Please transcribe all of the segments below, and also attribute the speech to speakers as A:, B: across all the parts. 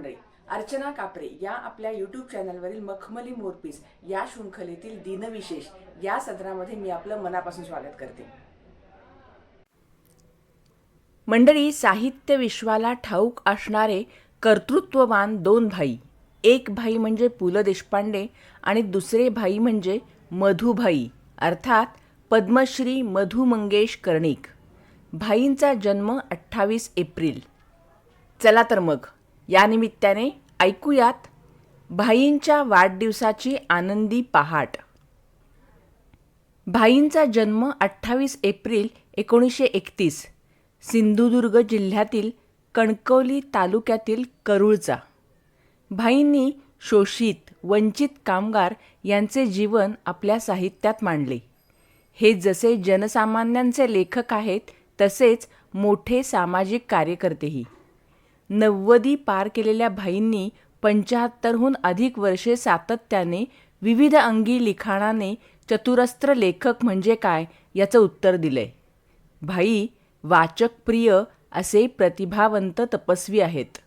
A: मंडळी अर्चना कापरे या आपल्या यूट्यूब चॅनलवरील मखमली मोरपीस या शृंखलेतील दिनविशेष या सदरामध्ये मी आपलं मनापासून स्वागत करते. मंडळी साहित्य विश्वाला ठाऊक असणारे कर्तृत्ववान दोन भाई. एक भाई म्हणजे पु ल देशपांडे आणि दुसरे भाई म्हणजे मधुभाई अर्थात पद्मश्री मधु मंगेश कर्णिक. भाईंचा जन्म अठ्ठावीस एप्रिल. चला तर मग. या निमित्ताने ऐकूयात भाईंच्या वाढदिवसाची आनंदी पहाट. भाईंचा जन्म अठ्ठावीस एप्रिल एकोणीसशे एकतीस सिंधुदुर्ग जिल्ह्यातील कणकवली तालुक्यातील करूळचा. भाईंनी शोषित वंचित कामगार यांचे जीवन आपल्या साहित्यात मांडले. हे जसे जनसामान्यांचे लेखक आहेत तसेच मोठे सामाजिक कार्यकर्तेही. नव्वदी पार केलेल्या भाईंनी पंचाहत्तरहून अधिक वर्षे सातत्याने विविध अंगी लिखाणाने चतुरस्त्र लेखक म्हणजे काय याचं उत्तर दिलंय. भाई वाचकप्रिय असे प्रतिभावंत तपस्वी आहेत.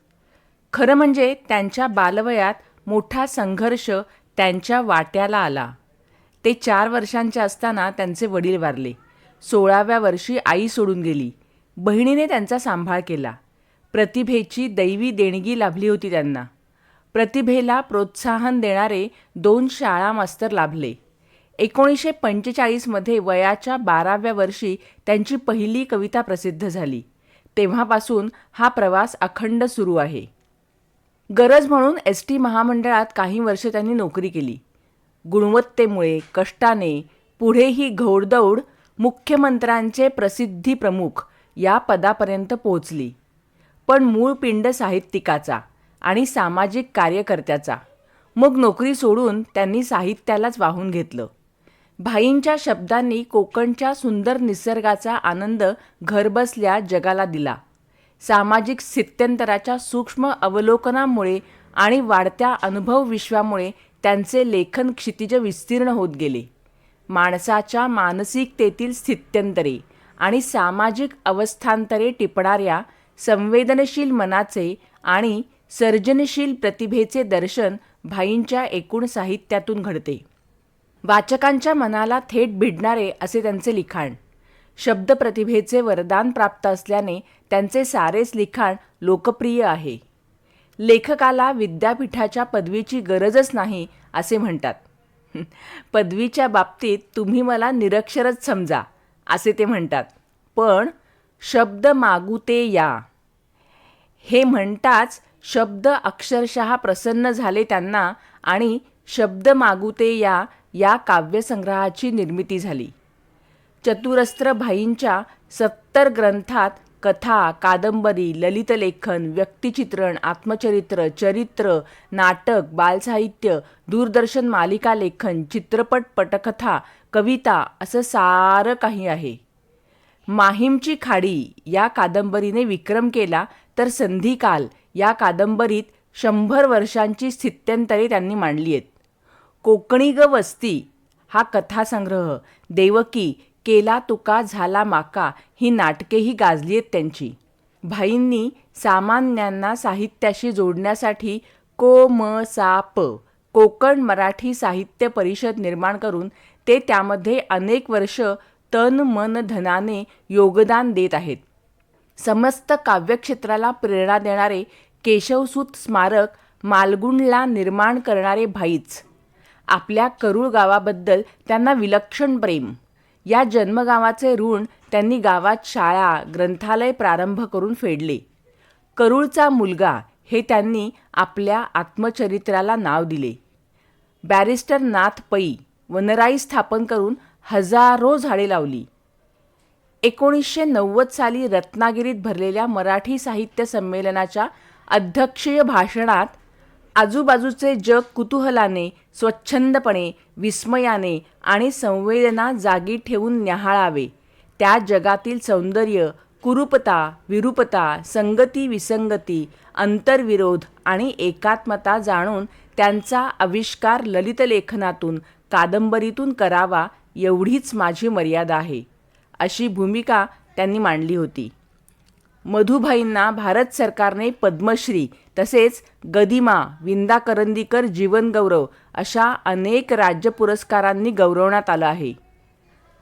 A: खरं म्हणजे त्यांच्या बालवयात मोठा संघर्ष त्यांच्या वाट्याला आला. ते चार वर्षांचे असताना त्यांचे वडील वारले. सोळाव्या वर्षी आई सोडून गेली. बहिणीने त्यांचा सांभाळ केला. प्रतिभेची दैवी देणगी लाभली होती त्यांना. प्रतिभेला प्रोत्साहन देणारे दोन शाळा मास्तर लाभले. एकोणीसशे पंचेचाळीसमध्ये वयाच्या बाराव्या वर्षी त्यांची पहिली कविता प्रसिद्ध झाली. तेव्हापासून हा प्रवास अखंड सुरू आहे. गरज म्हणून एस टी महामंडळात काही वर्षे त्यांनी नोकरी केली. गुणवत्तेमुळे कष्टाने पुढेही घोडदौड मुख्यमंत्र्यांचे प्रसिद्धी प्रमुख या पदापर्यंत पोहोचली. पण मूळ पिंड साहित्यिकाचा आणि सामाजिक कार्यकर्त्याचा. मग नोकरी सोडून त्यांनी साहित्यालाच वाहून घेतलं. भाईंच्या शब्दांनी कोकणच्या सुंदर निसर्गाचा आनंद घरबसल्या जगाला दिला. सामाजिक स्थित्यंतराच्या सूक्ष्म अवलोकनामुळे आणि वाढत्या अनुभव विश्वामुळे त्यांचे लेखन क्षितिज विस्तीर्ण होत गेले. माणसाच्या मानसिकतेतील स्थित्यंतरे आणि सामाजिक अवस्थांतरे टिपणाऱ्या संवेदनशील मनाचे आणि सर्जनशील प्रतिभेचे दर्शन भाईंच्या एकूण साहित्यातून घडते. वाचकांच्या मनाला थेट भिडणारे असे त्यांचे लिखाण. शब्दप्रतिभेचे वरदान प्राप्त असल्याने त्यांचे सारेच लिखाण लोकप्रिय आहे. लेखकाला विद्यापीठाच्या पदवीची गरजच नाही असे म्हणतात. पदवीच्या बाबतीत तुम्ही मला निरक्षरच समजा असे ते म्हणतात. पण शब्द मागुते या. हे म्हणताच शब्द अक्षरशः प्रसन्न झाले त्यांना आणि शब्द मागुते या या काव्यसंग्रहाची निर्मिती झाली. चतुरस्त्र भाईंच्या सत्तर ग्रंथात कथा कादंबरी ललितलेखन व्यक्तिचित्रण आत्मचरित्र चरित्र नाटक बालसाहित्य दूरदर्शन मालिका लेखन चित्रपट पटकथा कविता असं सारं काही आहे. माहीमची खाडी या कादंबरीने विक्रम केला तर संधिकाल या कादंबरीत शंभर वर्षांची स्थित्यंतरे त्यांनी मांडली आहेत. कोकणी ग वस्ती हा कथासंग्रह देवकी केला तुका झाला माका ही नाटकेही गाजली आहेत त्यांची. भाईंनी सामान्यांना साहित्याशी जोडण्यासाठी को म सा प कोकण मराठी साहित्य परिषद निर्माण करून ते त्यामध्ये अनेक वर्ष तन मन धनाने योगदान देत आहेत. समस्त काव्यक्षेत्राला प्रेरणा देणारे केशवसूत स्मारक मालगुणला निर्माण करणारे भाईच. आपल्या करूळ गावाबद्दल त्यांना विलक्षण प्रेम. या जन्मगावाचे ऋण त्यांनी गावात शाळा ग्रंथालय प्रारंभ करून फेडले. करूळचा मुलगा हे त्यांनी आपल्या आत्मचरित्राला नाव दिले. बॅरिस्टर नाथ पै वनराई स्थापन करून हजारो झाडे लावली. एकोणीसशे नव्वद साली रत्नागिरीत भरलेल्या मराठी साहित्य संमेलनाच्या अध्यक्षीय भाषणात आजूबाजूचे जग कुतूहलाने स्वच्छंदपणे विस्मयाने आणि संवेदना जागी ठेवून न्याहाळावे. त्या जगातील सौंदर्य कुरूपता विरूपता संगती विसंगती अंतर्विरोध आणि एकात्मता जाणून त्यांचा आविष्कार ललितलेखनातून कादंबरीतून करावा एवढीच माझी मर्यादा आहे अशी भूमिका त्यांनी मांडली होती. मधुभाईंना भारत सरकारने पद्मश्री तसेच गदिमा विंदा करंदीकर जीवनगौरव अशा अनेक राज्य पुरस्कारांनी गौरवण्यात आलं आहे.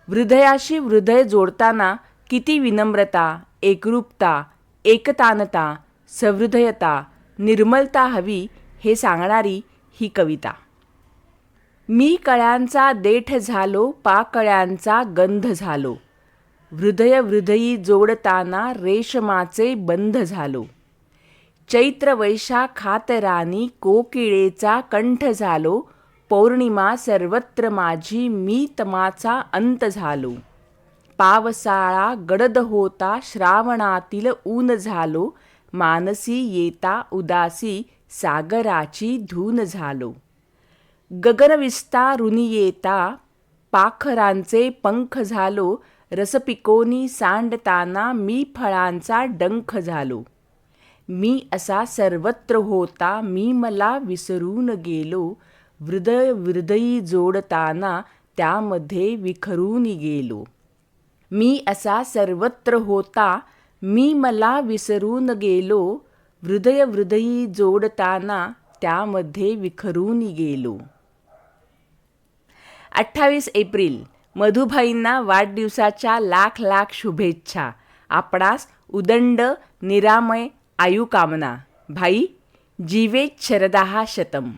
A: हृदयाशी हृदय जोडताना किती विनम्रता एकरूपता एकतानता सहृदयता निर्मलता हवी हे सांगणारी ही कविता. मी कळ्यांचा देठ झालो पाकळ्यांचा गंध झालो. हृदय हृदयी जोडताना रेशमाचे बंध झालो. चैत्र वैशाखात रानी कोकिळेचा कंठ झालो पौर्णिमा सर्वत्र माझी मी तमाचा अंत झालो. पावसाळा गडद होता श्रावणातील ऊन झालो मानसी येता उदासी सागराची धून झालो. गगनविस्तारुनी येता पाखरांचे पंख झालो रसपिकोनी सांडताना मी फळांचा डंख झालो. मी असा सर्वत्र होता मी मला विसरून गेलो हृदय हृदयी जोडताना त्यामध्ये विखरून गेलो. मी असा सर्वत्र होता मी मला विसरून गेलो हृदय हृदयी जोडताना त्यामध्ये विखरून गेलो. अठ्ठावीस एप्रिल मधुभाईंना वाढदिवसाच्या लाख लाख शुभेच्छा. आपणास उदंड निरामय आयुकामना भाई जीवेत शरदाहा शतम.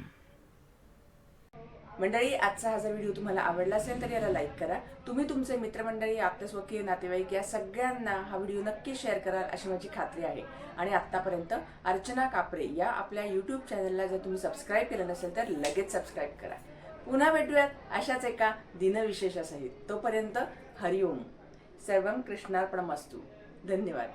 A: मंडळी आजचा हा जर व्हिडिओ तुम्हाला आवडला असेल तर याला लाईक करा. तुम्ही तुमचे मित्रमंडळी आप्तस्वकीय नातेवाईक या सगळ्यांना हा व्हिडिओ नक्की शेअर कराल अशी माझी खात्री आहे. आणि आत्तापर्यंत अर्चना कापरे या आपल्या यूट्यूब चॅनलला जर तुम्ही सबस्क्राईब केलं नसेल तर लगेच सबस्क्राईब करा. पुन्हा भेटूयात अशाच एका दिनविशेषासहित. तोपर्यंत हरिओम सर्व कृष्णार्पणमस्तू. धन्यवाद.